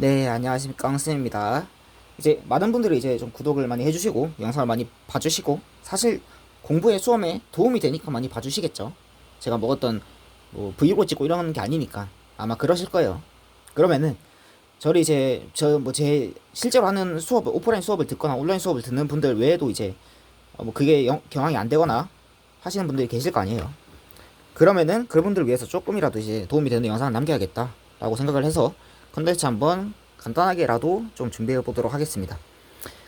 네, 안녕하십니까. 깡쌤입니다. 이제 많은 분들이 이제 좀 구독을 많이 해주시고, 영상을 많이 봐주시고, 사실 공부에 수험에 도움이 되니까 많이 봐주시겠죠. 제가 먹었던 뭐 브이로그 찍고 이런 게 아니니까 아마 그러실 거예요. 그러면은 저를 이제 저 뭐 제 실제로 하는 수업 오프라인 수업을 듣거나 온라인 수업을 듣는 분들 외에도 이제 어, 뭐 그게 영, 경황이 안 되거나 하시는 분들이 계실 거 아니에요. 그러면은 그분들을 위해서 조금이라도 이제 도움이 되는 영상을 남겨야겠다라고 생각을 해서 컨텐츠 한번 간단하게라도 좀 준비해 보도록 하겠습니다.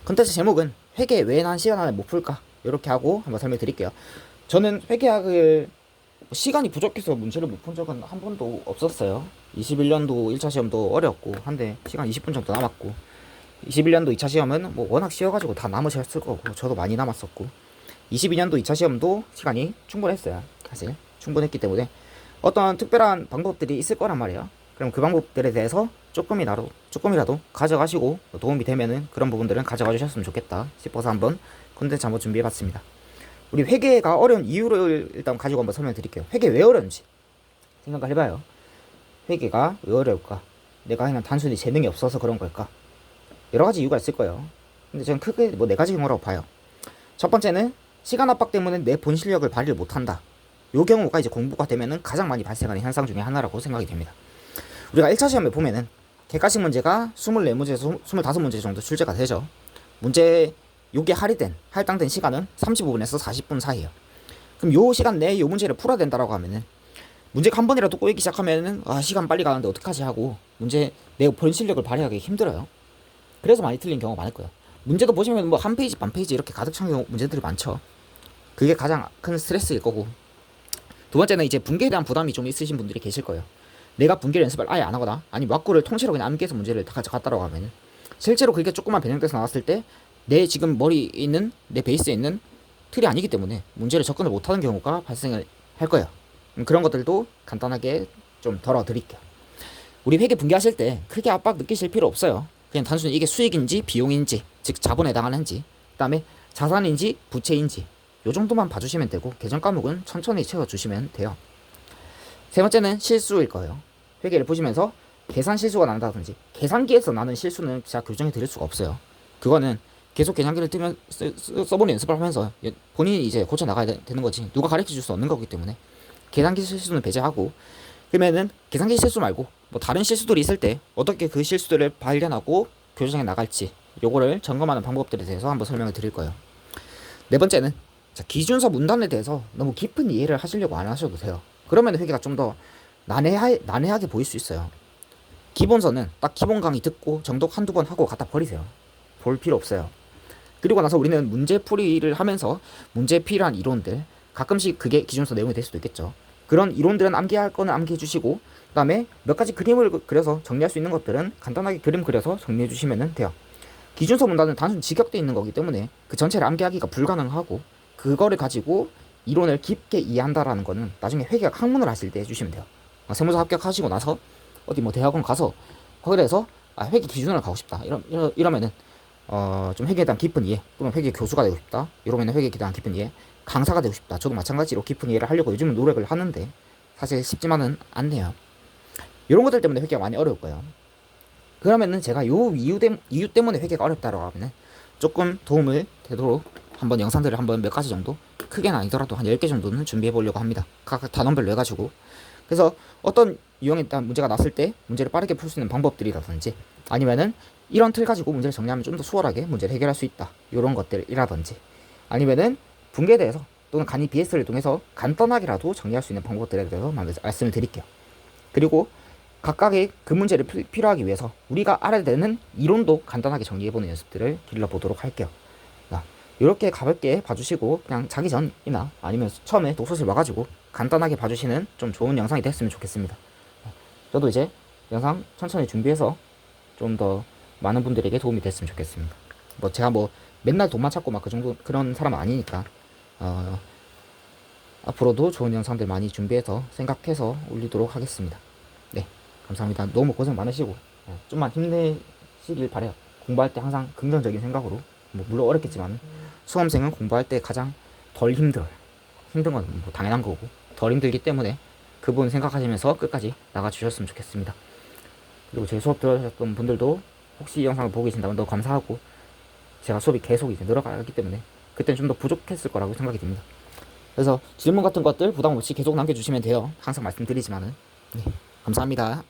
컨텐츠 제목은 회계 왜 난 시간 안에 못 풀까? 이렇게 하고 한번 설명 드릴게요. 저는 회계학을 시간이 부족해서 문제를 못 푼 적은 한 번도 없었어요. 21년도 1차 시험도 어렵고 한데 시간 20분 정도 남았고 21년도 2차 시험은 뭐 워낙 쉬워가지고 다 남으셨을 거고 저도 많이 남았었고 22년도 2차 시험도 시간이 충분했어요. 사실 충분했기 때문에 어떤 특별한 방법들이 있을 거란 말이에요. 그럼 그 방법들에 대해서 조금이라도 조금이라도 가져가시고 도움이 되면은 그런 부분들은 가져가 주셨으면 좋겠다 싶어서 한번 콘텐츠 한번 준비해 봤습니다. 우리 회계가 어려운 이유를 일단 가지고 한번 설명드릴게요. 회계 왜 어려운지 생각을 해봐요. 회계가 왜 어려울까? 내가 그냥 단순히 재능이 없어서 그런 걸까? 여러 가지 이유가 있을 거예요. 근데 저는 크게 뭐 네 가지 경우라고 봐요. 첫 번째는 시간 압박 때문에 내 본 실력을 발휘를 못한다. 요 경우가 이제 공부가 되면은 가장 많이 발생하는 현상 중에 하나라고 생각이 됩니다. 우리가 1차 시험에 보면은 객관식 문제가 24문제에서 25문제 정도 출제가 되죠. 문제 요게 할애된 할당된 시간은 35분에서 40분 사이에요. 그럼 요 시간 내에 요 문제를 풀어야 된다라고 하면은 문제가 한 번이라도 꼬이기 시작하면은 아 시간 빨리 가는데 어떡하지 하고 문제 내 본 실력을 발휘하기 힘들어요. 그래서 많이 틀린 경우가 많을 거예요. 문제도 보시면 뭐 한 페이지 반 페이지 이렇게 가득 찬 경우 문제들이 많죠. 그게 가장 큰 스트레스일 거고 두 번째는 이제 분계에 대한 부담이 좀 있으신 분들이 계실 거예요. 내가 분계 연습을 아예 안 하거나 아니 왁구를 통째로 그냥 암기해서 문제를 다 가져갔다라고 하면은 실제로 그게 조금만 변형돼서 나왔을 때 내 지금 머리에 있는 내 베이스에 있는 틀이 아니기 때문에 문제를 접근을 못하는 경우가 발생을 할 거예요. 음, 그런 것들도 간단하게 좀 덜어드릴게요. 우리 회계 분계하실 때 크게 압박 느끼실 필요 없어요. 그냥 단순히 이게 수익인지 비용인지 즉 자본에 해당하는지 그다음에 자산인지 부채인지 요 정도만 봐주시면 되고 계정 과목은 천천히 채워주시면 돼요. 세 번째는 실수일 거예요. 회계를 보시면서 계산 실수가 난다든지 계산기에서 나는 실수는 제가 교정해 드릴 수가 없어요. 그거는 계속 계산기를 뜨면 써보는 연습을 하면서 예, 본인이 이제 고쳐 나가야 되, 는 거지 누가 가르쳐 줄 수 없는 거기 때문에 계산기 실수는 배제하고 그러면은 계산기 실수 말고 뭐 다른 실수들이 있을 때 어떻게 그 실수들을 발견하고 교정해 나갈지 요거를 점검하는 방법들에 대해서 한번 설명을 드릴 거예요. 네 번째는 자, 기준서 문단에 대해서 너무 깊은 이해를 하시려고 안 하셔도 돼요. 그러면 회계가 좀더 난해하, 난해하게 보일 수 있어요. 기본서는 딱 기본 강의 듣고 정독 한두 번 하고 갖다 버리세요. 볼 필요 없어요. 그리고 나서 우리는 문제풀이를 하면서 문제에 필요한 이론들 가끔씩 그게 기준서 내용이 될 수도 있겠죠. 그런 이론들은 암기할 거는 암기해 주시고 그다음에 몇 가지 그림을 그- 그려서 정리할 수 있는 것들은 간단하게 그림 그려서 정리해 주시면 돼요. 기준서 문단은 단순 직역돼 있는 거기 때문에 그 전체를 암기하기가 불가능하고 그거를 가지고 이론을 깊게 이해한다라는 거는 나중에 회계학 학문을 하실 때 해주시면 돼요. 어, 세무사 합격하시고 나서 어디 뭐 대학원 가서 거기에서 아, 회계 기준을 가고 싶다. 이러, 이러, 이러면은 어, 좀 회계에 대한 깊은 이해 또는 회계 교수가 되고 싶다. 이러면은 회계에 대한 깊은 이해 강사가 되고 싶다. 저도 마찬가지로 깊은 이해를 하려고 요즘은 노력을 하는데 사실 쉽지만은 않네요. 이런 것들 때문에 회계가 많이 어려울 거예요. 그러면은 제가 요 이유, 때, 이유 때문에 회계가 어렵다라고 하면은 조금 도움을 되도록 한번 영상들을 한번 몇 가지 정도 크게는 아니더라도 한 10개 정도는 준비해 보려고 합니다. 각 단원별로 해가지고 그래서 어떤 유형에 따른 문제가 났을 때 문제를 빠르게 풀 수 있는 방법들이라든지 아니면은 이런 틀 가지고 문제를 정리하면 좀 더 수월하게 문제를 해결할 수 있다. 이런 것들이라든지 아니면은 분계에 대해서 또는 간이 BS를 통해서 간단하게라도 정리할 수 있는 방법들에 대해서 말씀을 드릴게요. 그리고 각각의 그 문제를 필- 필요하기 위해서 우리가 알아야 되는 이론도 간단하게 정리해보는 연습들을 길러보도록 할게요. 자, 이렇게 가볍게 봐주시고 그냥 자기 전이나 아니면 처음에 독서실 와가지고 간단하게 봐주시는 좀 좋은 영상이 됐으면 좋겠습니다. 저도 이제 영상 천천히 준비해서 좀 더 많은 분들에게 도움이 됐으면 좋겠습니다. 뭐 제가 뭐 맨날 돈만 찾고 막 그 정도 그런 사람은 아니니까 어, 앞으로도 좋은 영상들 많이 준비해서 생각해서 올리도록 하겠습니다. 네, 감사합니다. 너무 고생 많으시고 어, 좀만 힘내시길 바래요. 공부할 때 항상 긍정적인 생각으로 뭐 물론 어렵겠지만 수험생은 공부할 때 가장 덜 힘들어요. 힘든 건 뭐 당연한 거고 덜 힘들기 때문에 그 부분 생각하시면서 끝까지 나가 주셨으면 좋겠습니다. 그리고 제 수업 들으셨던 분들도 혹시 이 영상을 보고 계신다면 너무 감사하고 제가 수업이 계속 이제 늘어가기 때문에 그때는 좀 더 부족했을 거라고 생각이 듭니다. 그래서 질문 같은 것들 부담 없이 계속 남겨주시면 돼요. 항상 말씀드리지만은 네, 감사합니다.